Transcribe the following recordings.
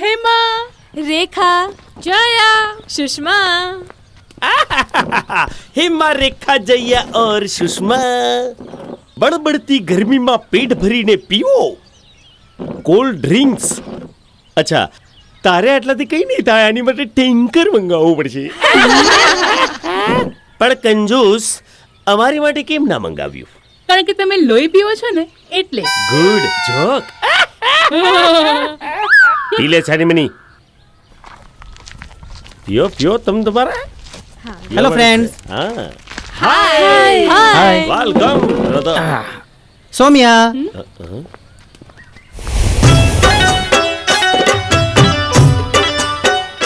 હેમા રેખા જયા સુષ્મા હેમા રેખા જયા ઓર સુષ્મા બળબડતી ગરમીમાં પેટ ભરીને પીવો કોલ્ડ ડ્રિંક્સ અચ્છા તારે આટલાથી કઈ નહીં થાય આની માટે ટેન્કર મંગાવવું પડશે પણ કંજૂસ અમારી માટે કેમ ના મંગાવ્યું કારણ કે તમે લોહી પીવો છો ને એટલે ગુડ જોક પી લે છાની મની. પીઓ પીઓ તમ તમારા? હેલો ફ્રેન્ડ્સ હા. હાય વેલકમ સોમિયા સૌમ્યા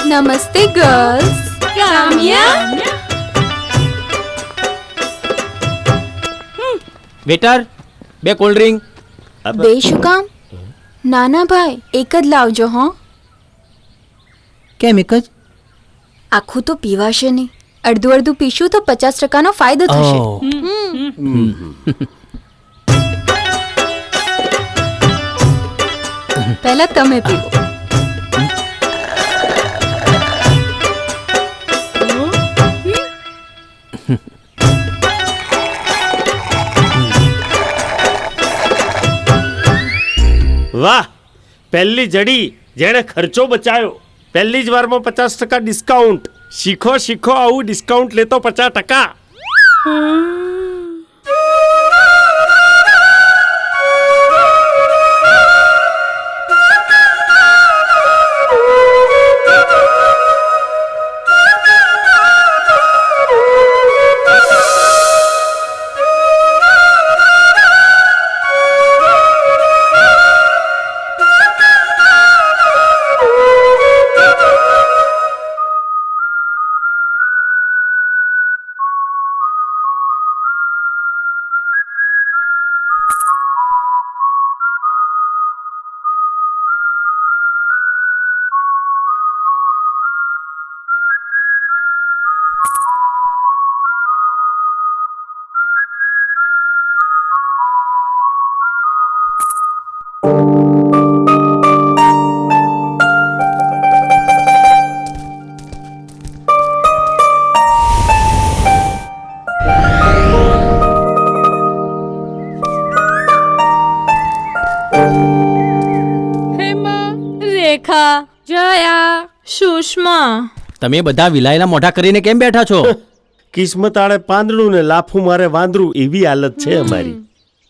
નમસ્તે ગર્લ્સ કામ્યા વેટર બે કોલ્ડ ડ્રિંક બે શું કામ નાના ભાઈ એક જ લાવજો હો. કેમ એક જ? આખું તો પીવાશે નહીં. અડધું અડધું પીશું તો પચાસ ટકાનો ફાયદો થશે. ઓહ. પહેલા તમે પીવો. વાહ, પહેલી જડી જેણે ખર્ચો બચાવ્યો. પહેલી જ વારમાં પચાસ ટકા ડિસ્કાઉન્ટ શીખો શીખો આવું ડિસ્કાઉન્ટ લેતો પચાસ ટકા. સુષ્મા તમે બધા વિલાયેલા મોઢા કરીને કેમ બેઠા છો? કિસ્મત આળે પાંદડું ને લાફું મારે વાંદરું એવી હાલત છે અમારી.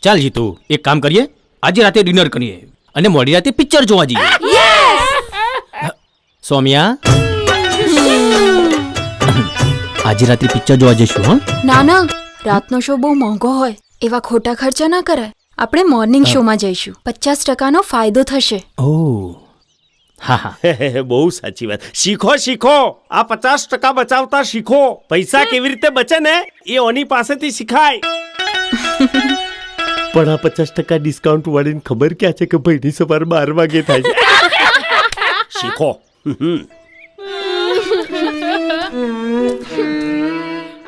ચાલ જીતુ એક કામ કરીએ. આજે રાતે ડિનર કરીએ. અને મોડી રાતે પિક્ચર જોવા જઈએ. સૌમ્યા? આજે રાત્રે પિક્ચર જોવા જઈશું હા? ના ના. રાતનો શો બહુ મોંઘો હોય. એવા ખોટા ખર્ચા ના કરાય. આપણે મોર્નિંગ શોમાં જઈશું. પચાસ ટકાનો ફાયદો થશે. ઓહ. હા હા. બહુ સાચી વાત. શીખો શીખો. આ પચાસ ટકા બચાવતા શીખો. પૈસા કેવી રીતે બચે ને એ ઓની પાસેથી શીખાય. પણ આ પચાસ ટકા ડિસ્કાઉન્ટ વાળીને ખબર ક્યાં છે કે ભાઈની સવાર બાર વાગે થાય છે? શીખો.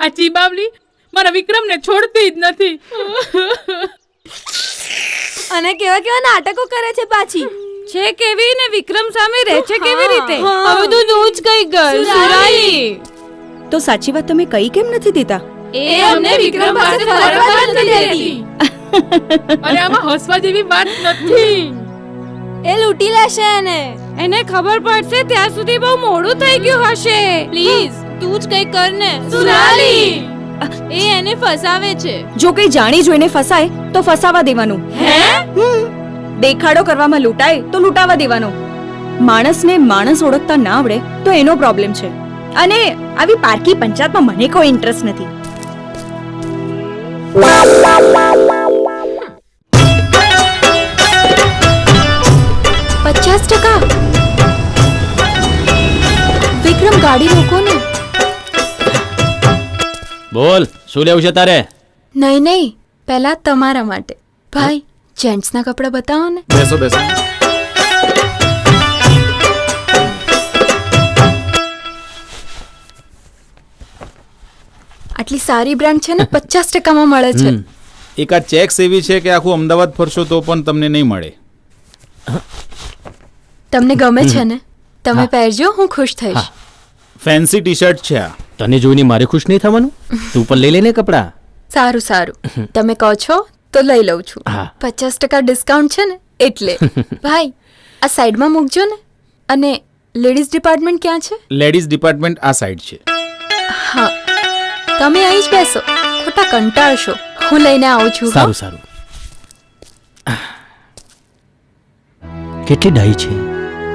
આ ચીબાવલી મારા વિક્રમને છોડતી જ નથી. અને કેવા કેવા નાટકો કરે છે પાછી. છે કેવી ને વિક્રમ સામે રહે છે કેવી રીતે? હવે તો તું જ કઈ ગર સુરાઈ તો સાચી વાત તમે કઈ કેમ નથી દેતા એ અમને વિક્રમ પાસે ફરવા નથી દેતી. અરે આમાં હસવા જેવી વાત નથી. એ લૂંટી લેશે એને. એને ખબર પડશે ત્યાં સુધી બહુ મોડું થઈ ગયું હશે. પ્લીઝ તું જ કઈ કર ને. સુરાલી. એ એને ફસાવે છે. જો કઈ જાણી જોઈને ફસાય તો ફસાવા દેવાનું. હે? હમ. દેખાડો કરવામાં લૂંટાય તો લૂંટાવા દેવાનો. માણસને માણસ ઓળખતા ના આવડે તો એનો પ્રોબ્લેમ છે. અને આવી પારકી પંચાયતમાં મને કોઈ ઇન્ટરેસ્ટ નથી. પચાસ ટકા. વિક્રમ ગાડી રોકો ને. બોલ શું લેવું છે તારે? નહીં નહીં પહેલા તમારા માટે. ભાઈ જેન્ટ્સના કપડાં બતાવો ને બેસો બેસો. આટલી સારી બ્રાન્ડ છે ને પચાસ ટકામાં મળે છે. એક આ ચેક્સ એવી છે કે આખું અમદાવાદ ફરશો તો પણ તમને નહીં મળે. તમને ગમે છે ને તમે પહેરજો હું ખુશ થઈશ. ફેન્સી ટી શર્ટ છે આ. તને જોઈને મારે ખુશ નહીં થવાનું? તું પણ લઈ લેને કપડાં. સારું સારું. તમે કહો છો તો લઈ લઉં છું. હા. પચાસ ટકા ડિસ્કાઉન્ટ છે ને એટલે. ભાઈ આ સાઈડમાં મૂકજો ને. અને લેડીઝ ડિપાર્ટમેન્ટ ક્યાં છે? લેડીઝ ડિપાર્ટમેન્ટ આ સાઈડ છે. હા. તમે અહીં જ બેસો. ખોટા કંટાળશો. હું લઈને આવું છું સારું સારું. કેટલી ડાઈ છે?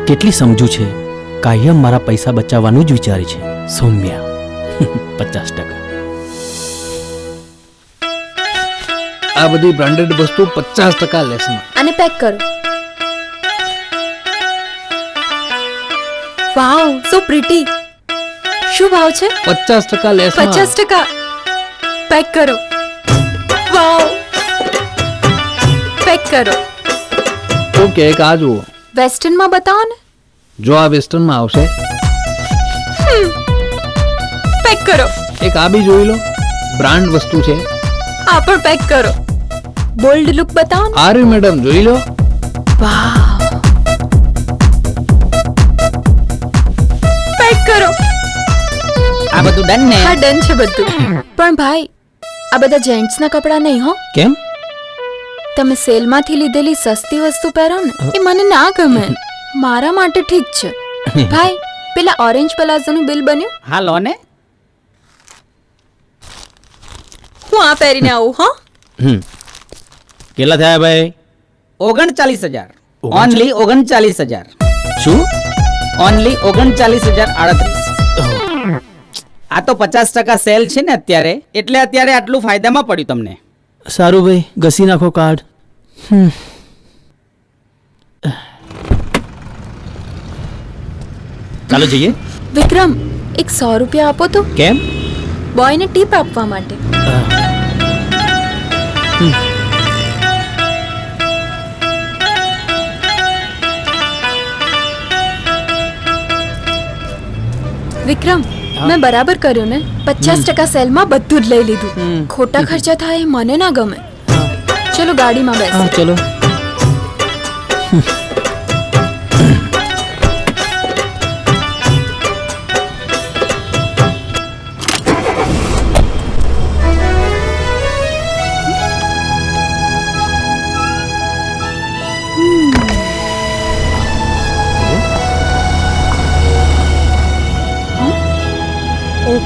કેટલી સમજુ છે? કાયમ મારા પૈસા બચાવવાનું જ વિચારે છે. સૌમ્યા. પચાસ ટકા. આ બધી બ્રાન્ડેડ વસ્તુ પચાસ ટકા લેસમાં અને પેક કરો. વાવ સો પ્રિટી શું ભાવ છે? પચાસ ટકા લેસમાં પચાસ ટકા. પેક કરો. વાવ. પેક કરો. ઓકે એક આ જુઓ. વેસ્ટર્નમાં બતાવો ને. જો આ વેસ્ટર્નમાં આવશે. પેક કરો. એક આ બી જોઈ લો. બ્રાન્ડ વસ્તુ છે. આ પણ પેક કરો. બોલ્ડ લુક બતાવો ને. આ મેડમ જોઈ લો. વાવ પેક કરો. આ બધું ડન ને? હા ડન છે બધું. પણ ભાઈ આ બધા જેન્ટ્સના કપડાં નહીં હો. કેમ? તમે સેલમાંથી લીધેલી સસ્તી વસ્તુ પહેરો ને એ મને ના ગમે. મારા માટે ઠીક છે. ભાઈ પેલા ઓરેન્જ પ્લાઝોનું બિલ બન્યું? હા લો ને. આ પહેરીને આવું હા? હમ. કેટલા થયા ભાઈ? ઓગણચાલીસ હજાર. ઓનલી ઓગણચાલીસ હજાર. શું? ઓનલી ઓગણચાલીસ હજાર આડત્રીસ. આ તો પચાસ ટકા સેલ છે ને અત્યારે એટલે અત્યારે આટલું ફાયદામાં પડ્યું તમને. સારું ભાઈ ઘસી નાખો કાર્ડ. હમ. ચાલો જઈએ. વિક્રમ એક સો રૂપિયા આપો તો. કેમ? બોયને ટીપ આપવા માટે. વિક્રમ મેં બરાબર કર્યું ને? પચાસ ટકા સેલમાં બધું જ લઈ લીધું. ખોટા ખર્ચા થાય મને ના ગમે. ચલો ગાડીમાં બેસ. ચલો.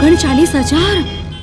ઓગણચાલીસ હજાર?